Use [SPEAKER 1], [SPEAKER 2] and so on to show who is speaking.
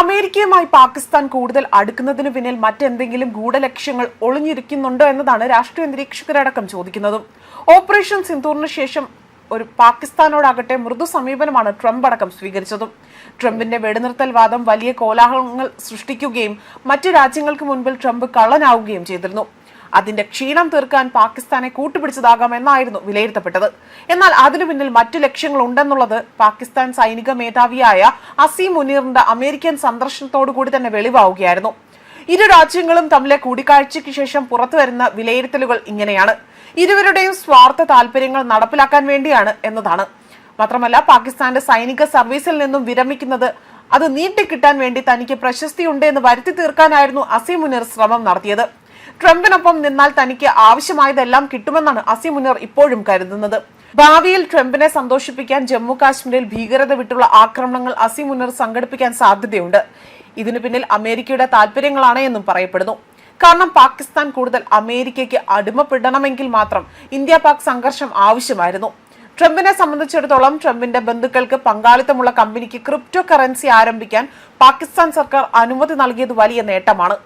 [SPEAKER 1] അമേരിക്കയുമായി പാകിസ്ഥാൻ കൂടുതൽ അടുക്കുന്നതിന് പിന്നിൽ മറ്റെന്തെങ്കിലും ഗൂഢലക്ഷ്യങ്ങൾ ഒളിഞ്ഞിരിക്കുന്നുണ്ടോ എന്നതാണ് രാഷ്ട്രീയ നിരീക്ഷകരടക്കം ചോദിക്കുന്നതും. ഓപ്പറേഷൻ സിന്ധൂറിന് ശേഷം ഒരു പാകിസ്ഥാനോടാകട്ടെ മൃദു സമീപനമാണ് ട്രംപ് അടക്കം സ്വീകരിച്ചതും. ട്രംപിന്റെ വെടിനിർത്തൽ വാദം വലിയ കോലാഹലങ്ങൾ സൃഷ്ടിക്കുകയും മറ്റു രാജ്യങ്ങൾക്ക് മുൻപിൽ ട്രംപ് കള്ളനാവുകയും ചെയ്തിരുന്നു. അതിന്റെ ക്ഷീണം തീർക്കാൻ പാകിസ്ഥാനെ കൂട്ടുപിടിച്ചതാകാം എന്നായിരുന്നു വിലയിരുത്തപ്പെട്ടത്. എന്നാൽ അതിനു പിന്നിൽ മറ്റു ലക്ഷ്യങ്ങൾ ഉണ്ടെന്നുള്ളത് പാകിസ്ഥാൻ സൈനിക മേധാവിയായ അസീം മുനീറിന്റെ അമേരിക്കൻ സന്ദർശനത്തോടു കൂടി തന്നെ വെളിവാവുകയായിരുന്നു. ഇരു രാജ്യങ്ങളും തമ്മിലെ കൂടിക്കാഴ്ചയ്ക്ക് ശേഷം പുറത്തുവരുന്ന വിലയിരുത്തലുകൾ ഇങ്ങനെയാണ്. ഇരുവരുടെയും സ്വാർത്ഥ താല്പര്യങ്ങൾ നടപ്പിലാക്കാൻ വേണ്ടിയാണ് എന്നതാണ്. മാത്രമല്ല പാകിസ്ഥാന്റെ സൈനിക സർവീസിൽ നിന്നും വിരമിക്കുന്നത് അത് നീട്ടിക്കിട്ടാൻ വേണ്ടി തനിക്ക് പ്രശസ്തിയുണ്ട് എന്ന് വരുത്തി തീർക്കാനായിരുന്നു അസീം മുനീർ ശ്രമം നടത്തിയത്. ട്രംപിനൊപ്പം നിന്നാൽ തനിക്ക് ആവശ്യമായതെല്ലാം കിട്ടുമെന്നാണ് അസിമുനർ ഇപ്പോഴും കരുതുന്നത്. ഭാവിയിൽ ട്രംപിനെ സന്തോഷിപ്പിക്കാൻ ജമ്മു കാശ്മീരിൽ ഭീകരത വിട്ടുള്ള ആക്രമണങ്ങൾ അസിമുനർ സംഘടിപ്പിക്കാൻ സാധ്യതയുണ്ട്. ഇതിനു പിന്നിൽ അമേരിക്കയുടെ താല്പര്യങ്ങളാണ് എന്നും പറയപ്പെടുന്നു. കാരണം പാകിസ്ഥാൻ കൂടുതൽ അമേരിക്കയ്ക്ക് അടിമപ്പെടണമെങ്കിൽ മാത്രം ഇന്ത്യ പാക് സംഘർഷം ആവശ്യമായിരുന്നു. ട്രംപിനെ സംബന്ധിച്ചിടത്തോളം ട്രംപിന്റെ ബന്ധുക്കൾക്ക് പങ്കാളിത്തമുള്ള കമ്പനിക്ക് ക്രിപ്റ്റോ കറൻസി ആരംഭിക്കാൻ പാകിസ്ഥാൻ സർക്കാർ അനുമതി നൽകിയത് വലിയ നേട്ടമാണ്.